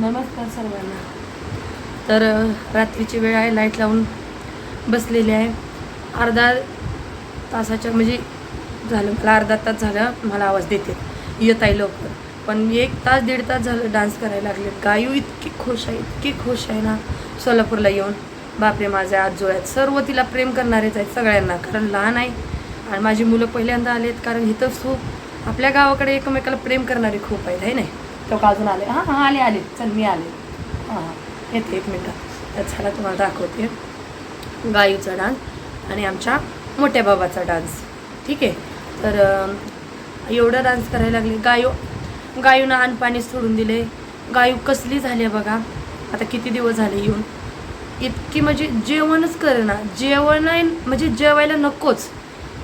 नमस्कार सर्वांना. तर रात्रीची वेळ आहे लाइट लावून बसलेली आहे. अर्धा तासाच्या म्हणजे झालं मला अर्धा तास झालं मला आवाज देते. येत आहे लवकर. पण एक तास दीड तास झालं डान्स करायला लागले गायू इतकी खुश आहे इतकी खुश आहे ना. सोलापूरला येऊन. बापरे माझे आजोळ आहेत सर्व तिला प्रेम करणारेच आहेत सगळ्यांना कारण लहान आहे. आणि माझी मुलं पहिल्यांदा आलेत कारण इथं खूप आपल्या गावाकडे एकमेकाला प्रेम करणारे खूप आहेत आहे नाही? तो अजून आले? हां हां आले आले. चल मी आले. हां हां. येते एक मिनटं. तर चला तुम्हाला दाखवते. गायूचा डान्स आणि आमच्या मोठ्या बाबाचा डान्स. ठीक आहे? तर एवढं डान्स करायला लागले. गायू गायूनं अन्न सोडून दिले. गायू कसली झाली आहे बघा. आता किती दिवस झाले येऊन? इतकी म्हणजे जेवणच करेना. जेवण आहे म्हणजे जेवायला नकोच.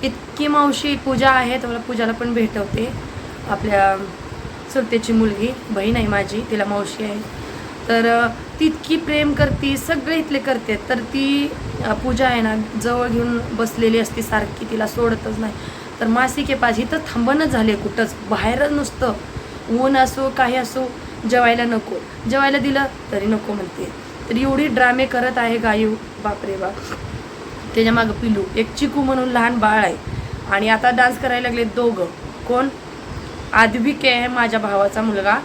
इतकी मावशी पूजा आहे तर मला पूजाला पण भेटवते. आपल्या चुलतेची मुलगी बहीण आहे माझी तिला मावशी आहे. तर तितकी ती इतकी प्रेम करते सगळे इथले करते तर ती पूजा आहे ना जवळ घेऊन बसलेली असते सारखी तिला सोडतच नाही. तर मासिके पाच इथं थांबणच झाले कुठंच बाहेरच नुसतं. ऊन असो काही असो जेवायला नको. जेवायला दिलं तरी नको म्हणते. तर एवढी ड्रामे करत आहे गायू बापरे बाप. त्याच्या मागं पिलू एक चिकू म्हणून लहान बाळ आहे. आणि आता डान्स करायला लागले दोघं. कोण? आद्विक आहे माझ्या भावाचा मुलगा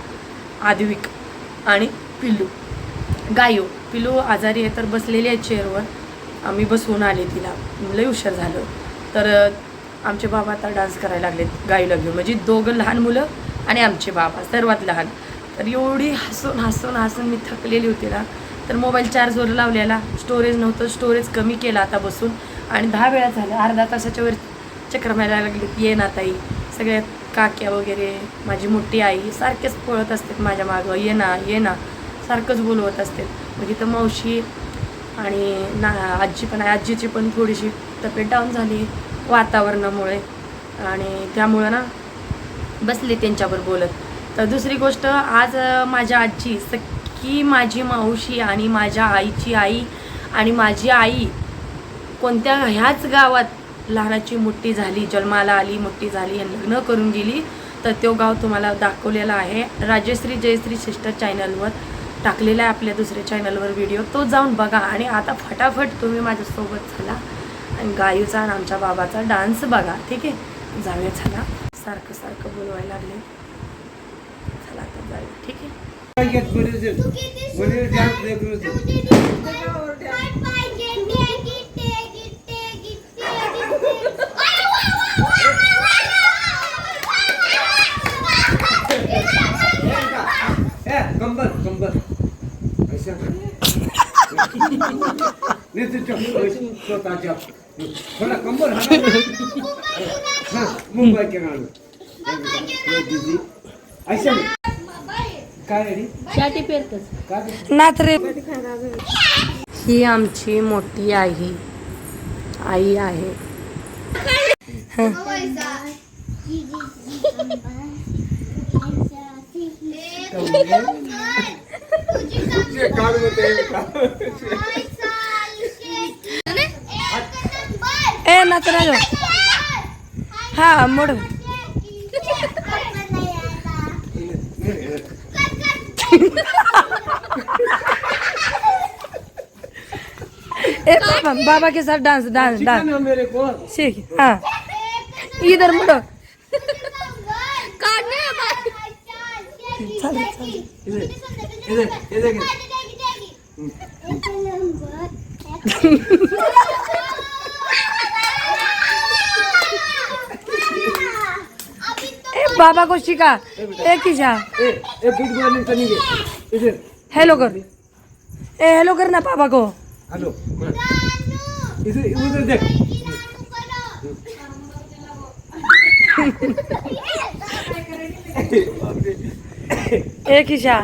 आद्विक आणि पिल्लू. गायू पिल्लू आजारी आहे तर बसलेली आहे चेअरवर. आम्ही बसवून आले तिला. लई उशीर झालं. तर आमचे बाबा आता डान्स करायला लागलेत गायला घेऊन. म्हणजे दोघं लहान मुलं आणि आमचे बाबा सर्वात लहान. तर एवढी हसून हसून हसून मी थकलेली होती ना. तर मोबाईल चार्जवर लावलेला. स्टोरेज नव्हतं स्टोरेज कमी केला आता बसून. आणि दहा वेळा झालं. अर्धा तासाच्या वर चक्र मारायला लागली. ये ना ताई. सगळ्यात काक्या वगैरे माझी मोठी आई सारखेच पळत असतात माझ्या मागं. ये ना ये ना. सारखंच बोलवत असते म्हणजे तर मावशी आणि ना आजी पण आहे. आजीची पण थोडीशी तब्येत डाऊन झाली वातावरणामुळे. आणि त्यामुळं ना बसले त्यांच्यावर बोलत. तर दुसरी गोष्ट आज माझ्या आजी सख्खी माझी मावशी आणि माझ्या आईची आई आणि माझी आई कोणत्या ह्याच गावात लहानाची मोठी झाली जन्माला आली मोठी झाली आणि लग्न करून गेली तर तो गाव तुम्हाला दाखवलेला आहे. राजश्री जयश्री सिस्टर चॅनलवर टाकलेला आहे आपल्या दुसऱ्या चॅनलवर व्हिडिओ. तो जाऊन बघा आणि आता फटाफट तुम्ही माझ्यासोबत झाला आणि गायूचा आणि आमच्या बाबाचा डान्स बघा ठीक आहे? जाऊया झाला सारखं सारखं बोलवायला लागले. चला आता जाऊया ठीक आहे? कंबर कंबर. ऐसा नहीं तो चल स्वतःच्या थोडा कंबर हा मुंबई के नाडू दीदी ऐसा काय रे. पेरतच ही आमची मोठी आई. आई आहे. ए नाथराज हा मोड. ए बाबा बाबा के साथ डांस डांस डांस मेरे को. सीख हाँ. इधर मुड़ो। चालेल चालेल इधर इधर इधर ए बाबा को सिखा ए किशा। ए ए गुड मॉर्निंग करनी है इधर। हेलो कर। ए हेलो करना पापा को। हेलो इधर उधर देख। एक किशा.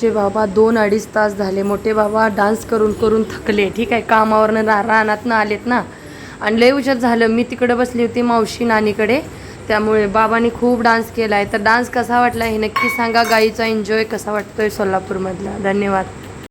जे बाबा दोन अडीच तास झाले मोठे बाबा डान्स करून करून थकले ठीक आहे? कामावरनं रा रानातनं आलेत ना? आणि लय उशीर झालं. मी तिकडे बसली होती मावशी नानीकडे. त्यामुळे बाबांनी खूप डान्स केला आहे तर डान्स कसा वाटला हे नक्की सांगा. गाईचा एन्जॉय कसा वाटतोय सोलापूरमधला? धन्यवाद.